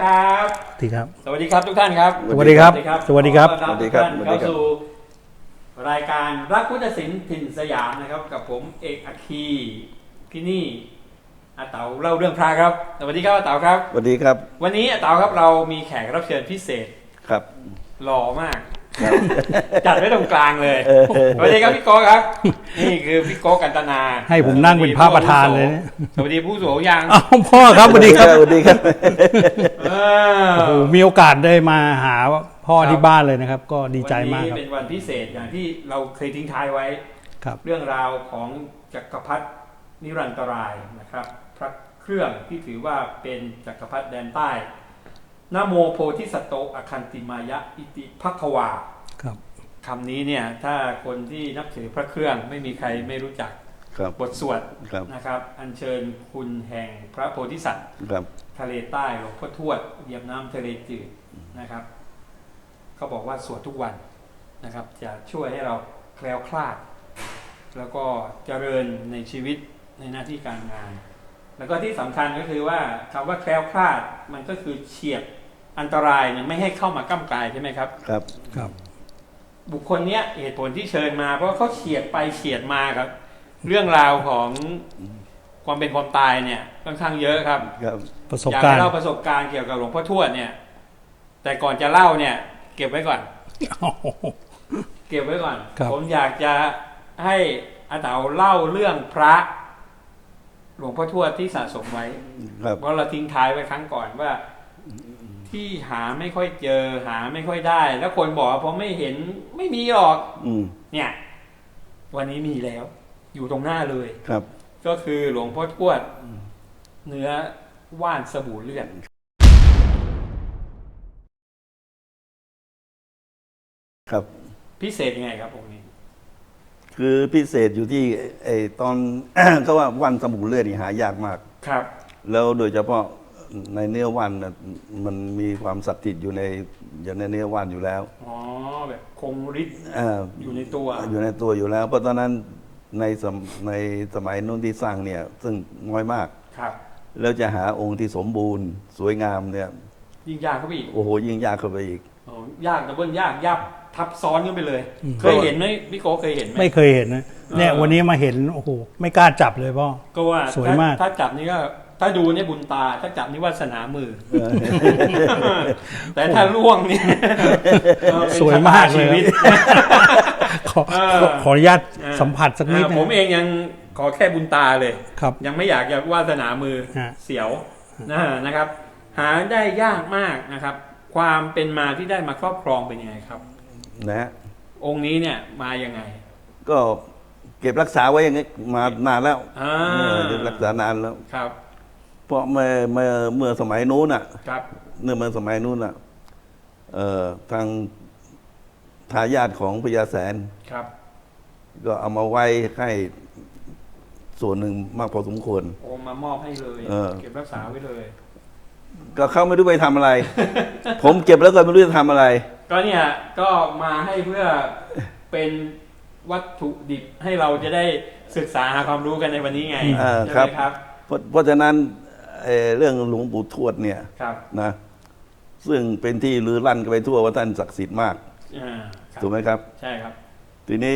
สวัสดีครับ ดีครับ สวัสดีครับทุกท่านครับสวัสดีครับสวัสดีครับขอต้อนสวัสดีครับทุกสวัท่านสดีครับ เข้าสู่รายการรักพุทธศิลป์ถิ่นสยามนะครับ กับผมเอกอัคคีที่นี่อาเต๋าเล่าเรื่องพระครับสวัสดีครับอาเต๋าครับ สวัสดีครับวันนี้อาเต๋าครับเรามีแขกรับเชิญพิเศษครับ หล่อมาก จัดไว้ตรงกลางเลยเออสวัสดีครับพี่โก้ครับ นี่คือพี่โก้กันตนาให้ผมนั่งเป็นพระประธานเลยเนี่ยสวัสดีผู้สูงอายุยังอ้าวพ่อครับสวัสดีครับสวัสดีครับเอโอ้โหอมีโอกาสได้มาหาพ่อครับที่บ้านเลยนะครับ ก็ดีใจมากวันครับนี้เป็นวันพิเศษอย่างที่เราเคยทิ้งท้ายไว้ ครับ เรื่องราวของจักรพรรดินิรันตรายนะครับ พระเครื่องที่ถือว่าเป็นจักรพรรดิแดนใต้ นะโมโพธิสัตโตอคันติมายะอิติภัควาครับคำนี้เนี่ยถ้าคนที่นับถือพระเครื่องไม่มีใครไม่รู้จักครับบทสวดครับนะครับ อัญเชิญคุณแห่งพระโพธิสัตว์ครับทะเลใต้หลวงพ่อทวดเหยียบน้ำทะเลจืดนะครับเขาบอกว่าสวดทุกวันนะครับ จะช่วยให้เราแคล้วคลาด แล้วก็เจริญในชีวิตในหน้าที่การงาน แล้วก็ที่สำคัญก็คือว่าคำว่าแคล้วคลาดมันก็คือเฉียบ อันตรายเนี่ยไม่ให้เข้ามาก้ากายใช่ไหมครับ ครับครับ บุคคลเนี้ยเหตุผลที่เชิญมา เพราะว่าเขาเฉียดไปเฉียดมาครับ เรื่องราวของความเป็นความตายเนี่ยค่อนข้างเยอะครับครับ ประสบอยากการให้ณ์ เล่าประสบการณ์เกี่ยวกับหลวงพ่อทวดเนี่ย แต่ก่อนจะเล่าเนี่ย เก็บไว้ก่อนโอ้โหเก็บไว้ก่อน ครับ ผมอยากจะให้อาเต๋าเล่าเรื่องพระ หลวงพ่อทวดที่สะสมไว้ ครับ เพราะเราทิ้งท้ายไว้ครั้งก่อนว่า ที่หาไม่ค่อยเจอหาไม่ค่อยได้ แล้วคนบอกว่าพอไม่เห็นไม่มีหรอกอืมเนี่ย วันนี้มีแล้ว อยู่ตรงหน้าเลย ครับ ก็คือหลวงพ่อทวดเนื้อว่านสบู่เลือดครับ พิเศษยังไงครับองค์นี้ คือพิเศษอยู่ที่ไอ้ตอนเขาว่าวันสมุนเลือดนี่หายากมาก ครับ แล้วโดยเฉพาะ ในเนื้อวันน่ะมันมีความศักดิ์สิทธิ์อยู่ในอยู่ในเนื้อวันอยู่แล้วอ๋อแบบคงฤทธิ์อ่าอยู่ในตัว อยู่ในตัวอยู่แล้ว เพราะตอนนั้นในสมในสมัยนู้นที่สร้างเนี่ย ซึ่งน้อยมาก ครับ แล้วจะหาองค์ที่สมบูรณ์ สวยงามเนี่ย ยิ่งยากเข้าไปอีกโอ้โหยิ่งยากเข้าไปอีก อ๋อยากดับเบิลยากยับทับซ้อนขึ้นไปเลยอืมเคยเห็นไหมพี่โกเคยเห็นไหม ไม่เคยเห็นนะเนี่ยเออ วันนี้มาเห็นโอ้โหไม่กล้าจับเลยพ่อ ก็ว่าสวยมาก ถ้ถ้าจับนี่ก็ ถ้าดูเนี่ยบุญตาถ้าจับนี่วาสนามือ แต่ถ้าล่วงเนี่ยเออเป็นสวยมากชะตเลยชีวิตขอเออขอขออนุญาตเออสัมผัสสักนิดอ่านะผมเองยังขอแค่บุญตาเลยครับ ยังไม่อยากจะวาสนามือฮะเสียวนะนะครับ หาได้ยากมากนะครับ ความเป็นมาที่ได้มาครอบครองเป็นยังไงครับนะฮะองค์นี้เนี่ยมายังไง ก็เก็บรักษาไว้อย่างนี้มานานแล้วอ่าเออเก็บรักษานานแล้วครับ เพราะเมื่อเมื่อเมื่อสมัยนู้นอะครับเมื่อเมื่อสมัยนู้นอะเอ่อทางทายาทของพญาแสน ครับ ก็เอามาไว้ให้ส่วนหนึ่งมากพอสมควร โอมมามอบให้เลยเออ เก็บรักษาไว้เลย ก็เขาไม่รู้ไปทำอะไร ผมเก็บแล้วก็ไม่รู้จะทำอะไร ก็เนี่ยก็มาให้เพื่อเป็นวัตถุดิบให้เราจะได้ศึกษาหาความรู้กันในวันนี้ไงอ่าใช่ไหมคครัรับบเพราะเพราะฉะนั้น เอ่อเรื่องหลวงปู่ทวดเนี่ยครับนะซึ่งเป็นที่ลือลั่นกันไปทั่วว่าท่านศักดิ์สิทธิ์มาก อ่าครับถูกไหมครับ ใช่ครับทีนี้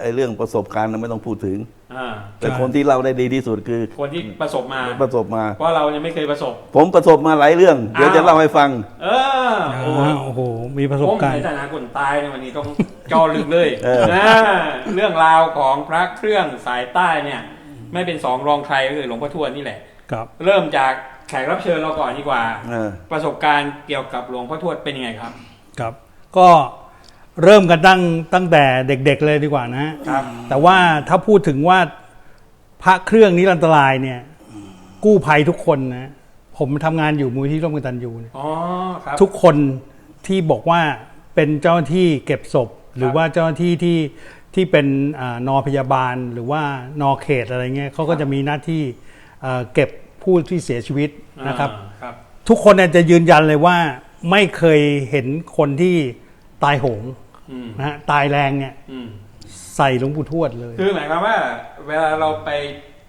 ไอ้เรื่องประสบการณ์น่ะไม่ต้องพูดถึง อ่าแต่ใช่คนที่เล่าได้ดีที่สุดคือคนที่ประสบมาประสบมา เพราะเรายังไม่เคยประสบ ผมประสบมาหลายเรื่อง เดี๋ยวอ้าวจะเล่าให้ฟัง เออโอ้โหอ่าโอ้โห มีประสบผมการในณ์ ฐานะคนตายในวันนี้ต้อง จอลึกเลยเออ นะเรื่องราวของพระเครื่องสายใต้เนี่ย ไม่เป็นสองรองใครก็คือหลวงพ่อทวดนี่แหละ ครับ เริ่มจากแขกรับเชิญเราก่อนดีกว่า เออ ประสบการณ์เกี่ยวกับหลวงพ่อทวดเป็นยังไงครับ ครับ ก็เริ่มกันตั้งตั้งแต่เด็กๆเลยดีกว่านะฮะครับ แต่ว่าถ้าพูดถึงว่าพระเครื่องนิรันตรายเนี่ย กู้ภัยทุกคนนะผมทำงานอยู่มูลที่ร่วมกันตันยูเนี่ย อ๋อครับ ทุกคนที่บอกว่าเป็นเจ้าหน้าที่เก็บศพ หรือว่าเจ้าหน้าที่ที่ที่เป็นอานอพยาบาลหรือว่านอเขตอะไรเงี้ยเขาก็จะมีหน้าที่ เอ่อเก็บผู้ที่เสียชีวิตนะครับอ่าครับทุกคนเนี่ยจะยืนยันเลยว่าไม่เคยเห็นคนที่ตายโหงอืมนะฮะตายแรงเนี่ยอืมใส่หลวงปู่ทวดเลย คือหมายความว่า เวลาเราไป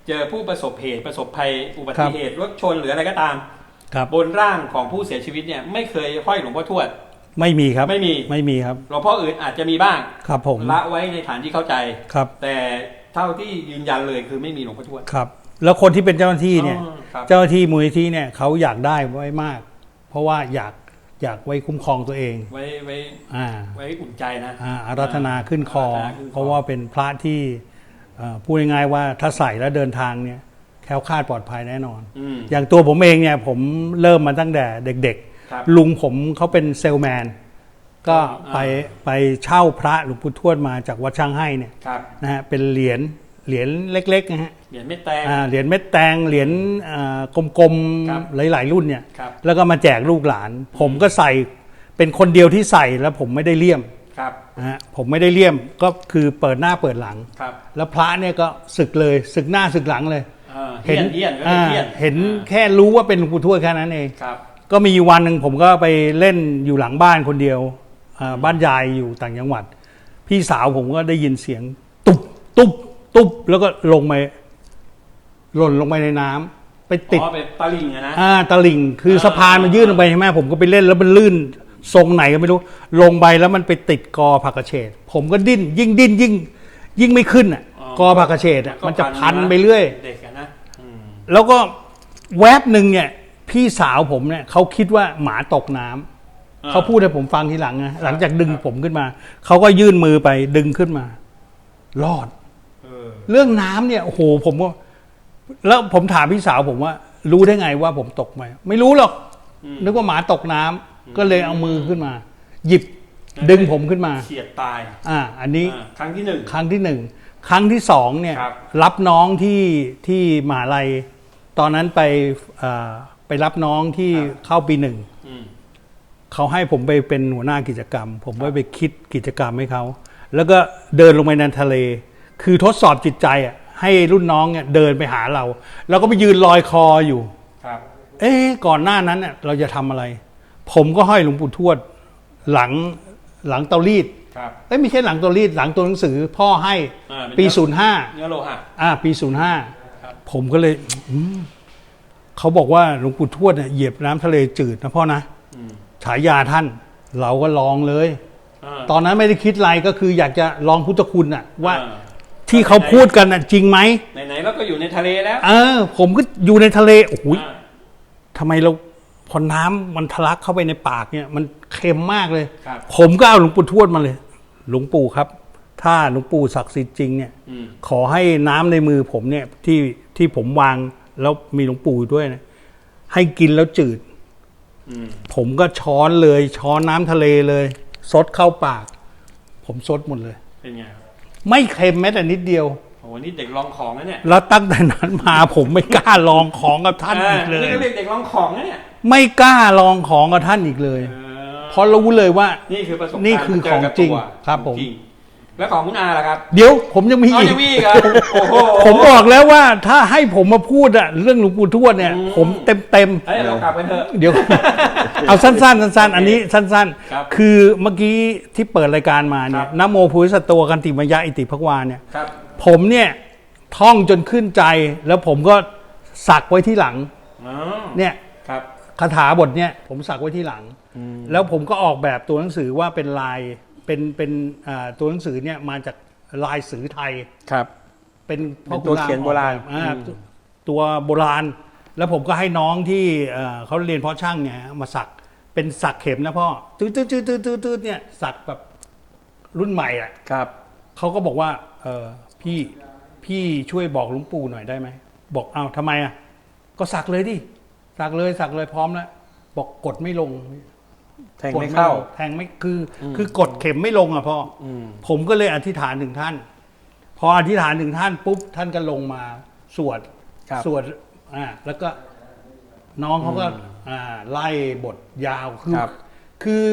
เจอผู้ประสบเหตุประสบภัยอุบัติเหตุรถชนหรืออะไรก็ตามครับบนร่างของผู้เสียชีวิตเนี่ยไม่เคยห้อยหลวงพ่อทวด ไม่มีครับไม่มีไม่มีครับหลวงพ่ออื่นอาจจะมีบ้างครับผมละไว้ในฐานที่เข้าใจครับ แต่เท่าที่ยืนยันเลยคือไม่มีหลวงพ่อทวดครับ แล้วคนที่เป็นเจ้าหน้าที่เนี่ย อ๋อครับ เจ้าหน้าที่มูลนิธิเนี่ยเขาอยากได้ไว้มาก เพราะว่าอยากอยากไว้คุ้มครองตัวเอง ไว้ไว้อ่า ไว้อุ่นใจนะ อ่าอารัธนาขึ้นคอ อาราธนาขึ้นคอ เพราะว่าเป็นพระที่เอ่อพูดง่ายๆว่าถ้าใส่แล้วเดินทางเนี่ยแคล้วคลาดปลอดภัยแน่นอน อืม อย่างตัวผมเองเนี่ยผมเริ่มมาตั้งแต่เด็กครับๆ ลุงผมเขาเป็นเซลแมน ก็อ่า ไปไปเช่าพระหลวงปู่ทวดมาจากวัดช่างให้เนี่ยครับ นะฮะเป็นเหรียญ เหรียญเล็กๆนะฮะเหรียญเม็ดแตงอ่าเหรียญเม็ดแตงเหรียญอ่ากลมครับๆหลายๆรุ่นเนี่ยครับ แล้วก็มาแจกลูกหลาน ผมก็ใส่เป็นคนเดียวที่ใส่แล้วผมไม่ได้เลี่ยมครับนะฮะผมไม่ได้เลี่ยมก็คือเปิดหน้าเปิดหลัง ครับแล้วพระเนี่ยก็ศึกเลยศึกหน้าศึกหลังเลย อ่าเฮียนเฮียนก็อ่าเฮียนเห็นอ่าแค่รู้ว่าเป็นหลวงปู่ทวดแค่นั้นเอง ครับ ก็มีวันหนึ่งผมก็ไปเล่นอยู่หลังบ้านคนเดียวอ่าบ้านยายอยู่ต่างจังหวัด พี่สาวผมก็ได้ยินเสียงตุบตุบ ตุบแล้วก็ลงไปหล่นลงไปในน้ำไปติด อ๋อเป็นตะลิงอะนะ อ่าตะลิ่งคืออาสะพานมันอ่ายื่นลงไปใช่ไหมผมก็ไปเล่นแล้วมันลื่นทรงไหนก็ไม่รู้ ลงไปแล้วมันไปติดกอผักกระเฉดผมก็ดิ้น ยิ่งดิ้นยิ่ง ยิ่งไม่ขึ้นอะกอผักกระเฉดอะมันจะพันไปเรื่อย เด็กอะนะอืมแล้วก็แวบหนึ่งเนี่ย พี่สาวผมเนี่ยเขาคิดว่าหมาตกน้ำเขาพูดให้ผมฟังทีหลังนะหลังจากดึงผมขึ้นมาเขาก็ยื่นมือไปดึงขึ้นมา รอด เออเรื่องน้ำเนี่ยโอ้โหผมก็แล้วผมถามพี่สาวผมว่า รู้ได้ไงว่าผมตกไหมไม่รู้หรอกอืมนึกว่าหมาตกน้ำก็เลยเอามือขึ้นมา หยิบดึงผมขึ้นมาเฉียดตาย อ่า อันนี้อ่าครั้งที่หนึ่งครั้งที่หนึ่งครั้งที่สองเนี่ยครับรับน้องที่ที่มหาลัย ตอนนั้นไปเอ่อไปรับน้องที่เข้าปีหนึ่งอืมเขาให้ผมไปเป็นหัวหน้ากิจกรรม ผมก็ไปคิดกิจกรรมให้เขา แล้วก็เดินลงไปในทะเล คือทดสอบจิตใจอะให้รุ่นน้องเนี่ยเดินไปหาเรา แล้วก็ไปยืนลอยคออยู่ครับเอ๊ะก่อนหน้านั้นเนี่ยเราจะทำอะไร ผมก็ห้อยหลวงปู่ทวด หลังหลังเตารีดครับเอ้ยไม่ใช่หลังเตารีดหลังตัวหนังสือพ่อให้อ่าเป็นปีเนื้อศูนย์ห้าเนื้อโลหะอ่า ปีศูนย์ห้าครับผมก็เลยอืมเขาบอกว่าหลวงปู่ทวดเนี่ยเหยียบน้ำทะเลจืดนะพ่อนะอืมฉายาท่าน เราก็ลองเลยอ่าตอนนั้นไม่ได้คิดอะไรก็คืออยากจะลองพุทธคุณน่ะ ว่าอ่ ที่เขาพูดกันน่ะจริงไหมไหนๆเราก็อยู่ในทะเลแล้ว เออ ผมก็อยู่ในทะเลโอ้โหอ่าทำไมเราพอน้ำมันทะลักเข้าไปในปากเนี่ย มันเค็มมากเลยครับผมก็เอาหลวงปู่ทวดมาเลย หลวงปู่ครับ ถ้าหลวงปู่ศักดิ์สิทธิ์จริงเนี่ยอืมขอให้น้ำในมือผมเนี่ยที่ที่ผมวางแล้วมีหลวงปู่อยู่ด้วยนะให้กินแล้วจืดอืมผมก็ช้อนเลย ช้อนน้ำทะเลเลย ซดเข้าปาก ผมซดหมดเลย เป็นไง ไม่เค็มแม้แต่นิดเดียวโอ้โหนี่เด็กลองของนะเนี่ยแล้วตั้งแต่นั้นมาผมไม่กล้าลองของกับท่านอีกเลยนี่ก็เรียกเด็กลองของนะเนี่ยไม่กล้าลองของกับท่านอีกเลย เออเพราะรู้เลยว่า นี่คือประสบการณ์นี่คือเจกับของจริงตัวครับผม จง แล้วของคุณอาล่ะครับเดี๋ยวผมยังมีเอาอีก จะมีอีกเหรอโอ้โห ผมบอกแล้วว่าถ้าให้ผมมาพูดอะเรื่องหลวงปู่ทวดเนี่ย อืม ผมเต็มเต็มๆ เฮ้ยเรากลับกันเถอะ เดี๋ยว เอาสั้นๆสั้นๆ อันนี้สั้นครับๆ คือเมื่อกี้ที่เปิดรายการมาเนี่คยรับนะโมพุทธสตวกันติมยะอิติภควาเนี่ย ครับ ผมเนี่ยท่องจนขึ้นใจ แล้วผมก็สักไว้ที่หลัง อ๋อ เนี่ยครับ คาถาบทเนี่ยผมสักไว้ที่หลัง แล้วผมก็ออกแบบตัวหนังสือว่าเป็นลาย เป็นเป็นอ่าตัวหนังสือเนี่ยมาจากลายสือไทย ครับ เป็นพ่อเป็นตัวขุรามเขียนโบราณออกแบบอ่าอืม ตัวโบราณ แล้วผมก็ให้น้องที่เอ่อเขาเรียนเพาะช่างเนี่ยมาสักเป็นสักเข็มนะพ่อตืดตืดตืดตืดตืดตืดเนี่ยสักแบบรุ่นใหม่อะครับ เขาก็บอกว่าเออพี่พี่ช่วยบอกหลุงปู่หน่อยได้ไหมบอกเอาทำไมอะก็สักเลยดิสักเลยสักเลยพร้อมแล้วบอกกดไม่ลง แทงกดไม่เข้าลงแทงไม่คืออคือกดเข็มไม่ลงอะพ่อออืมผมก็เลยอธิษฐานถึงท่าน พออธิษฐานถึงท่านปุ๊บท่านก็ลงมาสวดครับสวดอ่าแล้วก็น้องเขาก็อ่าไล่บทยาวคือครับคือ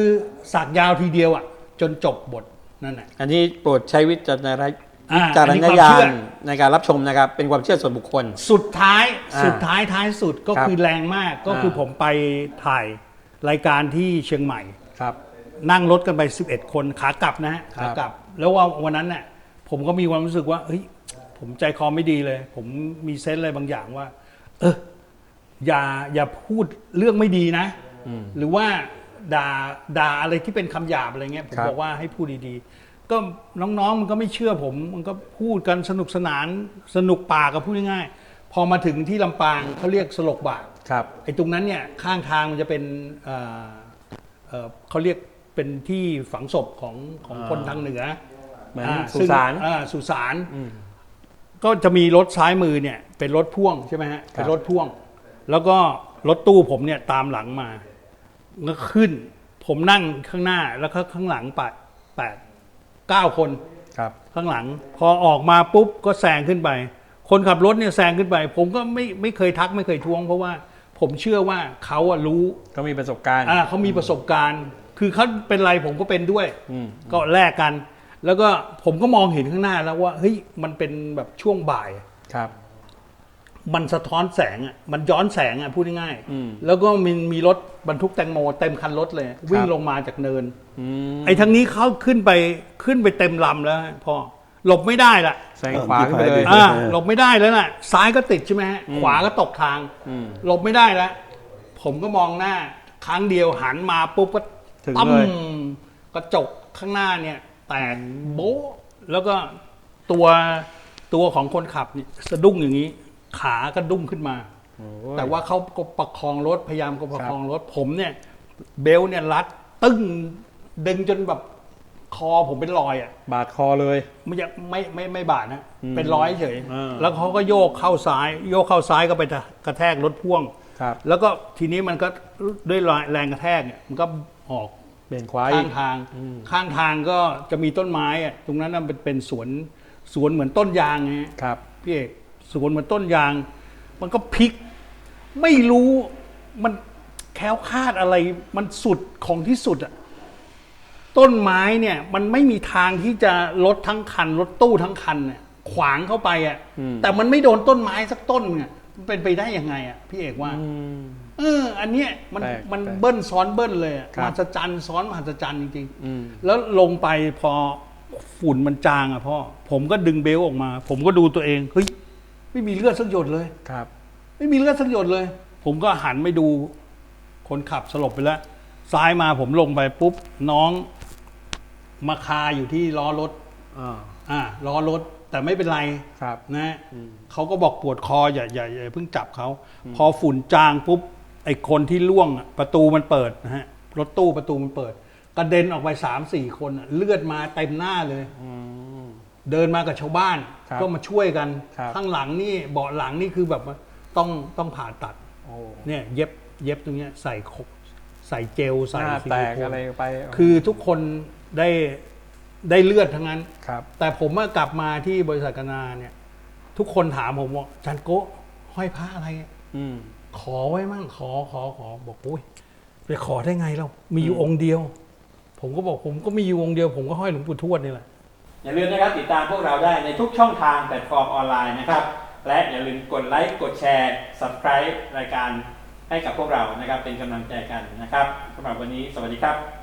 สักยาวทีเดียวอะ จนจบบทนั่นแหละอันนี้โปรดใช้วิจารณอ่าวิจารอันนี้ณความญาเชื่ณอในการรับชมนะครับ เป็นความเชื่อส่วนบุคคล สุดท้ายอ่าสุดท้ายท้ายสุดก็ครับคือแรงมากก็คืออ่าผมไปถ่าย รายการที่เชียงใหม่ ครับ นั่งรถกันไป 11 คนขากลับนะฮะครับ ขากลับ แล้วว่าวันนั้นเนี่ยผมก็มีความรู้สึกว่าเฮ้ยผมใจคอไม่ดีเลย ผมมีเซนส์อะไรบางอย่างว่า เอออย่าอย่าพูดเรื่องไม่ดีนะ อืม หรือว่าด่าด่าอะไรที่เป็นคำหยาบอะไรเงี้ยผมครับ บอกว่าให้พูดดีๆ ก็น้องๆมันก็ไม่เชื่อผม มันก็พูดกันสนุกสนานสนุกปากกับพูดง่ายๆ พอมาถึงที่ลำปางเขาเรียกสลกบาทครับ ไอ้ตรงนั้นเนี่ยข้างทางมันจะเป็นเอ่อเอ่อเขาเรียกเป็นที่ฝังศพของของอ่าคนทางเหนือเหมือนอ่สุสาน ซึ่งอ่าสุสาน อืม ก็จะมีรถซ้ายมือเนี่ยเป็นรถพ่วงใช่ไหมฮะครับเป็นรถพ่วง แล้วก็รถตู้ผมเนี่ยตามหลังมาก็ขึ้น ผมนั่งข้างหน้าแล้วก็ข้างหลังแปดแปดเก้าคนครับ ข้างหลัง พอออกมาปุ๊บก็แซงขึ้นไป คนขับรถเนี่ยแซงขึ้นไป ผมก็ไม่ไม่เคยทักไม่เคยท้วง เพราะว่าผมเชื่อว่าเขาอะรู้ก็มีประสบการณ์อ่าเขามีประสบการณ์ คือเขาเป็นไรผมก็เป็นด้วยอืมก็แลกกัน แล้วก็ผมก็มองเห็นข้างหน้าแล้วว่าเฮ้ยมันเป็นแบบช่วงบ่ายครับ มันสะท้อนแสงอะมันย้อนแสงอะพูดง่ายๆอืมแล้วก็มีมีรถบรรทุกแตงโมเต็มคันรถเลย วิ่งครับลงมาจากเนินอืมไอ้ทางนี้เขาขึ้นไปขึ้นไปเต็มลำแล้วฮะพ่อ หลบไม่ได้ละแซงขวาขึ้นไปเลยอ่าหลบไม่ได้แล้วน่ะ ซ้ายก็ติดใช่ไหมฮะขวาก็ตกทางอืมหลบไม่ได้แล้วผมก็มองหน้า ครั้งเดียวหันมาปุ๊บก็ถึงตั้มเลยกระจกข้างหน้าเนี่ย แตกโบ๊ะแล้วก็ตัวตัวของคนขับเนี่ยสะดุ้งอย่างนี้ ขาก็ดุ้งขึ้นมาโอ้ยแต่ว่าเขาก็ประคองรถพยายามก็ประคองรถผมเนี่ย เบลต์เนี่ยรัดตึ้งดึงจนแบบ คอผมเป็นรอยอะ บาดคอเลย ไม่ยังไม่ไม่ไม่บาดนะ อืมเป็นรอยเฉย อ่า แล้วเขาก็โยกเข้าซ้าย โยกเข้าซ้ายก็ไปกระแทกรถพ่วง ครับแล้วก็ทีนี้มันก็ด้วยแรงกระแทกเนี่ยมันก็ออกเปลี่ยนขวาอีข้าก งทางอืมข้างทางก็จะมีต้นไม้อะตรงนั้นน่ะเป็นเป็นสวนสวนเหมือนต้นยางไงฮะครับ พี่เอกสวนเหมือนต้นยาง มันก็พลิก ไม่รู้มันแคล้วคลาดอะไร มันสุดของที่สุดอะ ต้นไม้เนี่ยมันไม่มีทางที่จะรถทั้งคันรถตู้ทั้งคันเนี่ยขวางเข้าไปอะอืม แต่มันไม่โดนต้นไม้สักต้นเนี่ยมันเป็นไปได้ยังไงอะพี่เอกว่า อืม เออ อันเนี้ยมันแปลกมันแปลกเบิ้ลซ้อนเบิ้ลเลยอะครับมหัศจรรย์ซ้อนมหัศจรรย์จริงอืม ๆ แล้วลงไปพอฝุ่นมันจางอะพ่อ ผมก็ดึงเบลต์ออกมา ผมก็ดูตัวเอง เฮ้ย ไม่มีเลือดสักหยดเลย ครับ ไม่มีเลือดสักหยดเลย ผมก็หันไปดู คนขับสลบไปแล้ว ซ้ายมาผมลงไปปุ๊บ น้อง มาคาอยู่ที่ล้อรถอ่าอ่าล้อรถแต่ไม่เป็นไรครับ นะอืมเขาก็บอกปวดคออย่าอย่าอย่าเพิ่งจับเขาพอฝุ่นจางปุ๊บไอ้คนที่ล่วงอะประตูมันเปิดนะฮะรถตู้ประตูมันเปิดกระเด็นออกไปสามสี่คนอะเลือดมาเต็มหน้าเลยอืมเดินมากับชาวบ้านครับก็มาช่วยกันครับข้างหลังนี่เบาะหลังนี่คือแบบว่าต้องต้องผ่าตัดโอ้เนี่ย เย็บเย็บตรงเนี้ยใส่ขกใส่เจลหใส่น้าซิแตลิกโคนอะไรไปคือทุกคน ได้ได้เลือดทั้งนั้น ครับ แต่ผมเมื่อกลับมาที่บริษัทกนาเนี่ย ทุกคนถามผมว่าจันโกะห้อยพระอะไรอะอืม ขอไว้มั่งขอขอขอบอกโอ้ยไปขอได้ไงเรามีอยู่องค์เดียว ผมก็บอกผมก็มีอยู่องค์เดียว ผมก็ห้อยหลวงปู่ทวดนี่แหละ อย่าลืมนะครับติดตามพวกเราได้ในทุกช่องทางแพลตฟอร์มออนไลน์นะครับ และอย่าลืมกดไลค์ กดแชร์ subscribe รายการให้กับพวกเรานะครับ เป็นกำลังใจกันนะครับสำหรับวันนี้สวัสดีครับ